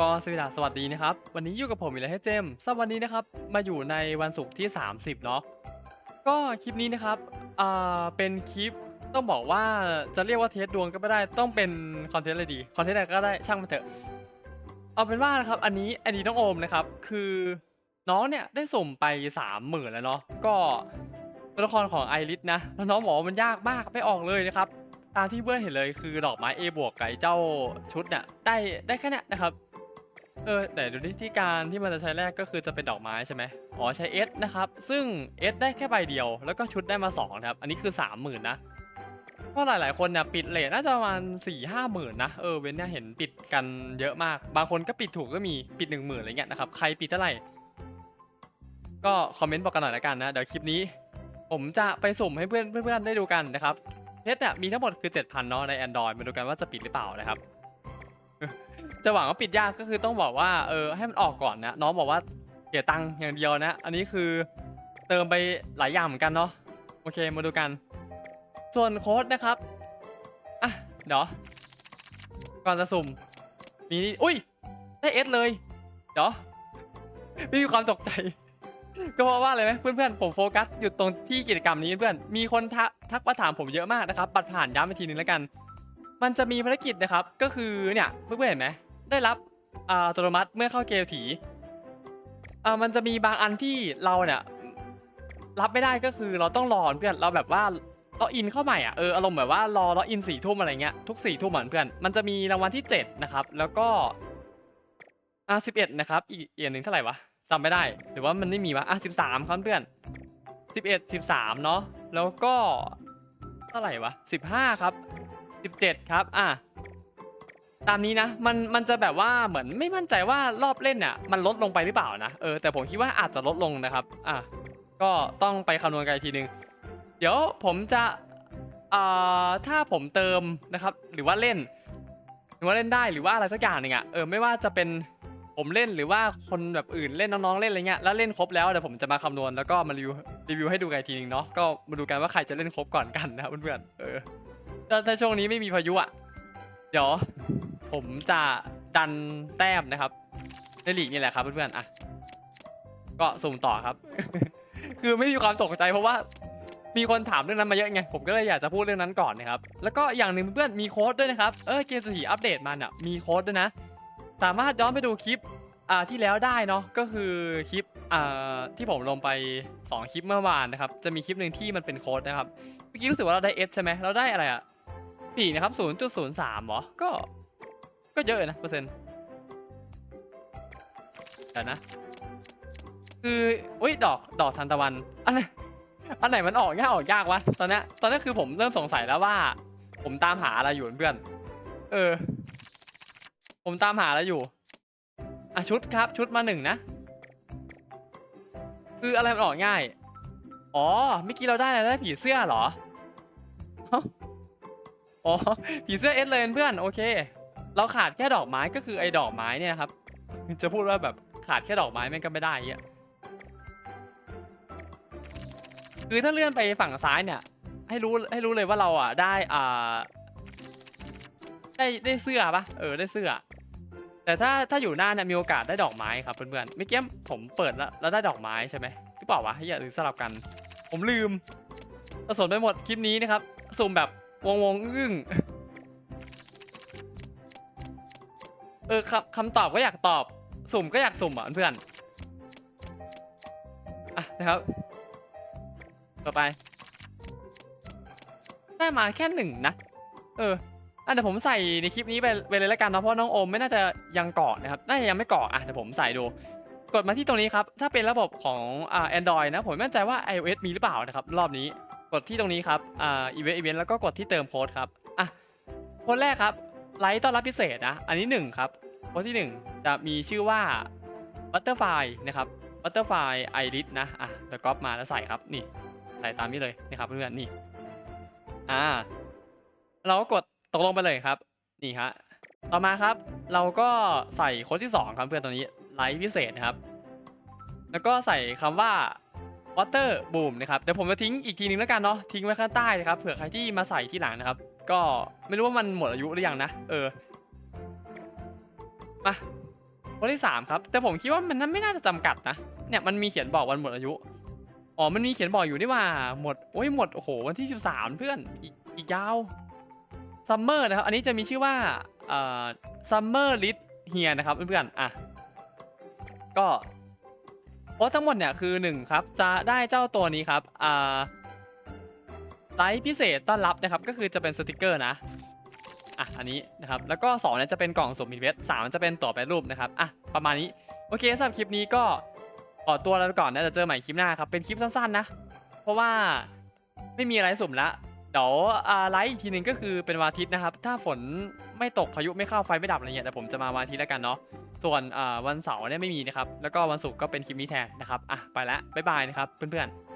ก็สวัสดีสวัสดีนะครับ วันนี้อยู่กับผมอีกแล้วให้เจมส์สำหรับวันนี้นะครับ มาอยู่ในวันศุกร์ที่ 30 เนาะก็คลิปนี้นะครับอ่าเป็นคลิปต้องบอกว่าจะเรียกว่าเทสดวงก็ไม่ได้ต้องเป็นคอนเทนต์อะไรดีคอนเทนต์อะไรก็ได้ช่างมันเถอะเอาเป็นว่านะครับ อันนี้อันนี้น้องโอมนะครับ คือน้องเนี่ยได้สุ่มไปสามหมื่นแล้วเนาะก็ตัวละครของไอริสนะแล้วน้องบอกว่ามันยากมากไม่ออกเลยนะครับตามที่เพื่อนเห็นเลยคือดอกไม้ A บวกไอ้เจ้าชุดเนี่ยได้ได้แค่นี้นะครับ เออแต่ดูที่ที่การที่มันจะใช้แรกก็คือจะเป็นดอกไม้ใช่ไหมอ๋อใช้ S นะครับ ซึ่ง S ได้แค่ใบเดียว แล้วก็ชุดได้มา2ครับ อันนี้คือ 30,000 นะเพราะหลาย ๆ คนเนี่ยปิดเลทน่าจะประมาณ4ี่ห้าหมื่นนะเออเว้นเนี่ยเห็นปิดกันเยอะมาก บางคนก็ปิดถูกก็มีปิด1 0,000อะไรเงี้ยนะครับใครปิดเท่าไหร่ก็คอมเมนต์บอกกันหน่อยละกันนะเดี๋ยวคลิปนี้ ผมจะไปสุ่มให้เพื่อนเพื่อนๆได้ดูกันนะครับเพชรเนี่ยมีทั้งหมดคือ7,000เนาะใน Android มาดูกันว่าจะปิดหรือเปล่านะครับ จะหวังว่าปิดยากก็คือต้องบอกว่าเออให้มันออกก่อนนะน้องบอกว่าเสียตังค์อย่างเดียวนะ อันนี้คือเติมไปหลายอย่างเหมือนกันเนาะโอเคมาดูกัน ส่วนโค้ดนะครับอะเดี๋ยวก่อนจะสุ่มมีอุ้ยได้เอสเลย เดี๋ยวมีความตกใจ ก็เพราะว่าอะไรไหมเพื่อนๆผมโฟกัสอยู่ตรงที่กิจกรรมนี้เพื่อนมีคนทักทักมาถามผมเยอะมากนะครับบัตรผ่านย้ำอีกทีนึงแล้วกัน มันจะมีภารกิจนะครับ ก็คือเนี่ยเพื่อนๆเห็นไหม ได้รับอัตโนมัติเมื่อเข้าเกมถีอ่ามันจะมีบางอันที่เราเนี่ยรับไม่ได้ก็คือเราต้องรอเพื่อนเราแบบว่าล็อกอินเข้าใหม่อะเอออารมณ์แบบว่ารอล็อกอินสี่ทุ่มอะไรเงี้ยทุกสี่ทุ่มเหมือนเพื่อนมันจะมีรางวัลที่เจ็ดนะครับ แล้วก็อ่าสิบเอ็ดนะครับอีกอีกอันหนึ่งเท่าไหร่วะจำไม่ได้ หรือว่ามันไม่มีวะอะสิบสามครับเพื่อนสิบเอ็ดสิบสามเนาะแล้วก็เท่าไหร่วะสิบห้าครับ17ครับอะ ตามนี้นะมันมันจะแบบว่าเหมือนไม่มั่นใจว่ารอบเล่นเนี่ยมันลดลงไปหรือเปล่านะเออแต่ผมคิดว่าอาจจะลดลงนะครับอะก็ต้องไปคำนวณกันอีกทีนึง เดี๋ยวผมจะอ่าถ้าผมเติมนะครับ หรือว่าเล่น หรือว่าเล่นได้หรือว่าอะไรสักอย่างหนึ่งอะเออไม่ว่าจะเป็นผมเล่นหรือว่าคนแบบอื่นเล่นน้องๆเล่นอะไรเงี้ยแล้วเล่นครบแล้วเดี๋ยวผมจะมาคำนวณแล้วก็มารีวิวรีวิวให้ดูกันอีกทีนึงเนาะก็มาดูกันว่าใครจะเล่นครบก่อนกันนะเพื่อนๆเออถ้าถ้าช่วงนี้ไม่มีพายุอะเดี๋ยว ผมจะดันแต้มนะครับในลีกนี่แหละครับเพื่อนๆอะก็สุ่มต่อครับ คือไม่มีความตกใจเพราะว่ามีคนถามเรื่องนั้นมาเยอะไง ผมก็เลยอยากจะพูดเรื่องนั้นก่อนนะครับ แล้วก็อย่างหนึ่งเพื่อนๆมีโค้ดด้วยนะครับ เออเกมสถีอัปเดตมันอะมีโค้ดด้วยนะ สามารถย้อนไปดูคลิปอ่าที่แล้วได้เนาะ ก็คือคลิปอ่าที่ผมลงไป 2 คลิปเมื่อวานนะครับ จะมีคลิปหนึ่งที่มันเป็นโค้ดนะครับ เมื่อกี้รู้สึกว่าเราได้ S ใช่ไหมเราได้อะไรอะปีนะครับ 0.03เหรอ ก็ ก็เยอะนะเปอร์เซ็นต์แต่นะ คืออุ้ยดอกดอกทานตะวันอันไหนอันไหนมันออกง่ายออกยากวะตอนนี้ตอนนี้คือผมเริ่มสงสัยแล้วว่า ผมตามหาอะไรอยู่เพื่อน เออ ผมตามหาอะไรอยู่อะชุดครับ ชุดมาหนึ่งนะ คืออะไรมันออกง่าย อ๋อเมื่อกี้เราได้อะไรได้ผีเสื้อเหรออ๋อผีเสื้อเอสเลยเพื่อนโอเค เราขาดแค่ดอกไม้ก็คือไอ้ดอกไม้เนี่ยครับ จะพูดว่าแบบขาดแค่ดอกไม้แม่งก็ไม่ได้เงี้ยคือถ้าเลื่อนไปฝั่งซ้ายเนี่ย ให้รู้ให้รู้เลยว่าเราอะได้อ่าได้ได้เสื้อปะเออได้เสื้อ แต่ถ้าถ้าอยู่หน้าเนี่ยมีโอกาสได้ดอกไม้ครับเพื่อนๆเมื่อกี้ผมเปิดแล้วแล้วได้ดอกไม้ใช่ไหมหรือเปล่าวะอย่าลืมสลับกัน ผมลืมผสมไปหมดคลิปนี้นะครับสุ่มแบบวงวงอึ้ง เออคำคำตอบก็อยากตอบ สุ่มก็อยากสุ่มอะเพื่อนอะนะครับ ต่อไปได้มาแค่หนึ่งนะ เอออะเดี๋ยวผมใส่ในคลิปนี้ไปเลยล้วกันนะเพราะน้องโอมไม่น่าจะยังเกาะนะครับ น่าจะยังไม่เกาะอะเดี๋ยวผมใส่ดู กดมาที่ตรงนี้ครับ ถ้าเป็นระบบของอ่า Android นะ ผมไม่มั่นใจว่า iOS มีหรือเปล่านะครับ รอบนี้ กดที่ตรงนี้ครับ อ่าอีเวนต์อีเวนต์แล้วก็กดที่เติมโค้ดครับ อะ โค้ดแรกครับ ไลท์ต้อนรับพิเศษนะ อันนี้1ครับโค้ดที่ 1 จะมีชื่อว่า Butterfly นะครับ Butterfly Iris นะ อะเดี๋ยวก๊อปมาแล้วใส่ครับนี่ ใส่ตามนี้เลยนะครับเพื่อนๆนี่ อ่า เราก็กดตกลงไปเลยครับ นี่ฮะ ต่อมาครับ เราก็ใส่โค้ดที่ 2 ครับเพื่อนตัวนี้ไลท์พิเศษนะครับ แล้วก็ใส่คำว่า water boom นะครับ เดี๋ยวผมจะทิ้งอีกทีนึงแล้วกันเนาะ ทิ้งไว้ข้างใต้นะครับ เผื่อใครที่มาใส่ที่หลังนะครับ ก็ไม่รู้ว่ามันหมดอายุหรือยังนะ เออ มาวันที่3ครับ แต่ผมคิดว่ามันนั้นไม่น่าจะจำกัดนะ เนี่ยมันมีเขียนบอกวันหมดอายุ อ๋อ มันมีเขียนบอกอยู่นี่ว่า หมด โอ้ยหมด โอ้โห วันที่13เพื่อน อีกอีกยาว ซัมเมอร์นะครับ อันนี้จะมีชื่อว่า เอ่อ ซัมเมอร์ลิทเฮียนะครับเพื่อนๆ อะ ก็โพสทั้งหมดเนี่ยคือ1ครับ จะได้เจ้าตัวนี้ครับ อ่า ไลฟ์พิเศษต้อนรับนะครับก็คือจะเป็นสติกเกอร์นะอะอันนี้นะครับแล้วก็2เนี่ยจะเป็นกล่องสมมินเวสสามจะเป็นต่อแปรรูปนะครับอะประมาณนี้โอเคสำหรับคลิปนี้ก็ขอตัวลาไปก่อนนะจะเจอใหม่คลิปหน้าครับเป็นคลิปสั้นๆนะ เพราะว่าไม่มีอะไรสุ่มละเดี๋ยวไลฟ์อีกทีหนึ่งก็คือเป็นวันอาทิตย์นะครับ ถ้าฝนไม่ตกพายุไม่เข้าไฟไม่ดับอะไรเงี้ยแต่ผมจะมาวันอาทิตย์แล้วกันเนาะส่วนวันเสาร์เนี่ยไม่มีนะครับแล้วก็วันศุกร์ก็เป็นคลิปนี้แทนนะครับอะไปละบ๊ายบายนะครับเพื่อนๆ